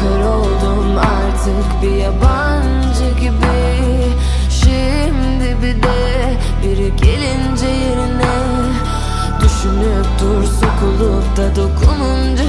kör oldum artık bir yabancı gibi. Şimdi bir de biri gelince yerine Düşünüp dur sokulup da dokununca